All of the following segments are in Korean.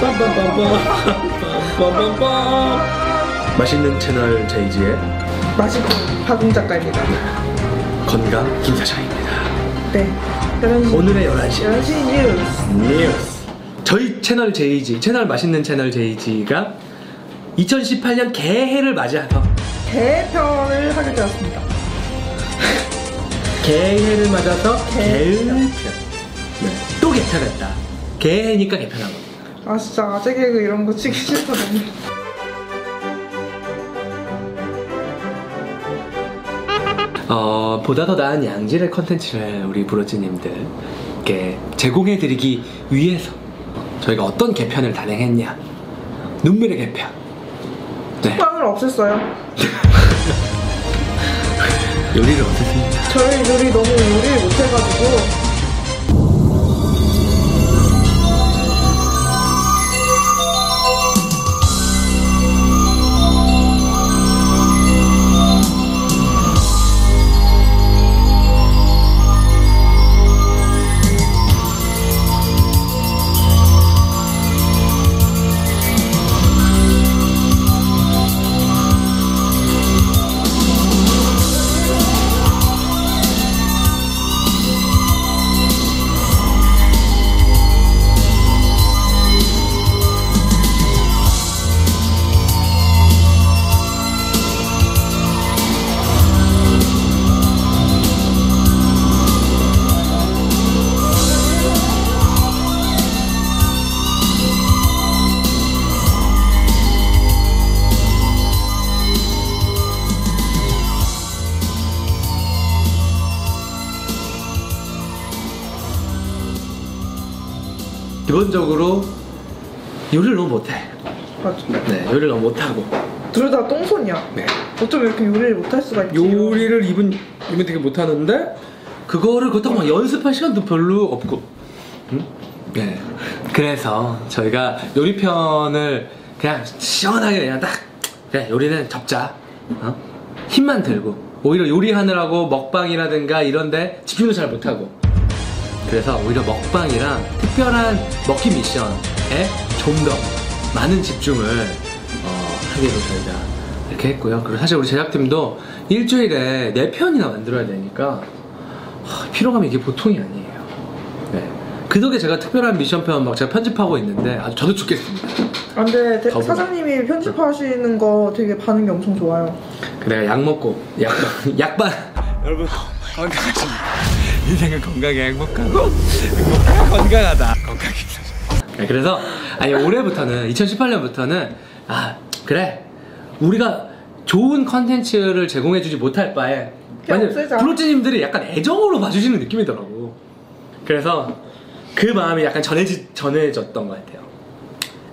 빰빰빰빰 맛있는 채널 제이지의 맛있고 화궁 작가입니다. 건강 김사장입니다. 네. 11시, 오늘의 11시 11시 뉴스. 뉴스. 저희 채널 제이지, 채널 맛있는 채널 제이지가 2018년 개해를 맞이해서 개편을 하게 되었습니다. 개해를 맞아서 개편. 네. 또 개편했다. 개해니까 개편한 거다. 아 진짜 아재 개그 이런 거 치기 싫다 너무. 어, 보다 더 나은 양질의 컨텐츠를 우리 브로즈님들께 제공해드리기 위해서 저희가 어떤 개편을 단행했냐 눈물의 개편 네 빵을 없앴어요. 요리를 어땠습니까? 저희 요리 너무 요리를 못해가지고 기본적으로 요리를 너무 못해 맞아. 네 요리를 너무 못하고 둘 다 똥손이야. 네 어쩜 이렇게 요리를 못할 수가 있지? 요리를 이분 이분 되게 못하는데 그거를 그렇다고 막 연습할 시간도 별로 없고 응? 네 그래서 저희가 요리편을 그냥 시원하게 그냥 딱 그냥 요리는 접자 어? 힘만 들고 오히려 요리하느라고 먹방이라든가 이런데 집중도 잘 못하고 그래서 오히려 먹방이랑 특별한 먹기 미션에 좀 더 많은 집중을 어, 하기로 저희가 이렇게 했고요. 그리고 사실 우리 제작팀도 일주일에 4편이나 만들어야 되니까 하, 피로감이 이게 보통이 아니에요. 네. 그 덕에 제가 특별한 미션편 막 제가 편집하고 있는데 아주 저도 죽겠습니다. 아, 근데 대- 더불어. 사장님이 편집하시는 거 되게 반응이 엄청 좋아요. 그 내가 약 먹고 약반 약반 여러분 건강하십니다. 인생은 건강에 행복하고 행복하고 건강하다. 건강 김사장. 네, 그래서 아니 올해부터는 2018년부터는 아 그래 우리가 좋은 컨텐츠를 제공해주지 못할 바에 완전 없애자. 브로즈님들이 약간 애정으로 봐주시는 느낌이더라고. 그래서 그 마음이 약간 전해지, 전해졌던 것 같아요.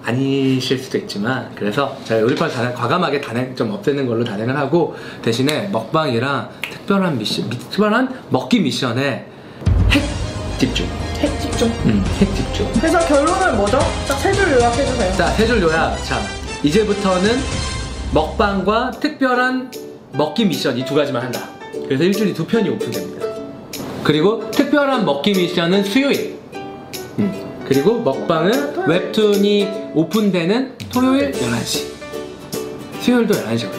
아니실 수도 있지만 그래서 저희 요리판 단행, 과감하게 단행 좀 없애는 걸로 단행을 하고 대신에 먹방이랑 특별한 미션, 미- 특별한 먹기 미션에 핵 집중, 핵 집중. 음, 핵 집중. 그래서 결론은 뭐죠? 딱 세 줄 요약해 주세요. 자, 세 줄 요약. 자, 이제부터는 먹방과 특별한 먹기 미션 이 두 가지만 한다. 그래서 일주일에 두 편이 오픈됩니다. 그리고 특별한 먹기 미션은 수요일. 음. 그리고 먹방은 웹툰이 오픈되는 토요일 11시. 수요일도 11시고요.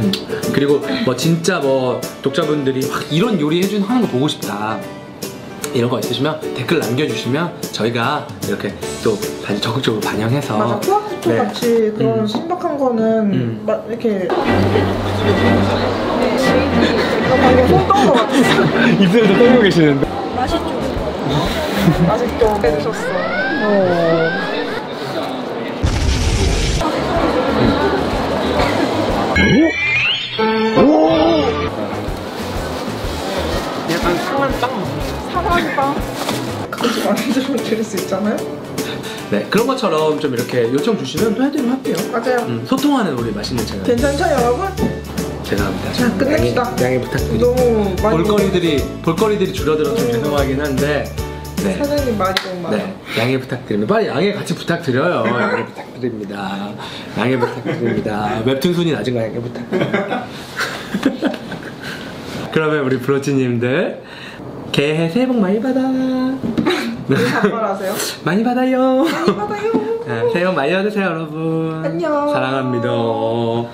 음. 그리고 뭐 진짜 뭐 독자분들이 막 이런 요리 해주는 하는 거 보고 싶다. 이런 거 있으시면 댓글 남겨주시면 저희가 이렇게 또 반- 적극적으로 반영해서 맞아. 플라스토 네. 같이 그런 음. 신박한 거는 음. 막 이렇게 나 방금 손 떠온 거 같았어. 입술도 떨고 계시는데 아직도 해주셨어. 약간 상한 빵 사랑방 그것도 만들어 드릴 수 있잖아요. 네 그런 것처럼 좀 이렇게 요청 주시면 또 해드리면 할게요 맞아요. 음, 소통하는 우리 맛있는 채널 괜찮죠 여러분? 죄송합니다 자, 끝냅시다. 양해, 양해 부탁드립니다 너무 많이 볼거리들이 볼거리들이 줄어들어서 좀 음. 죄송하긴 한데 네. 사장님 말이 너무 많아. 네, 양해 부탁드립니다. 빨리 양해 같이 부탁드려요. 양해 부탁드립니다. 양해 부탁드립니다. 웹툰 순위 낮은 거 양해 부탁드립니다. 그러면 우리 브로치님들 개해 새해 복 많이 받아. 왜 반말하세요? 많이 받아요. 많이 받아요. 네, 새해 복 많이 받으세요, 여러분. 안녕. 사랑합니다.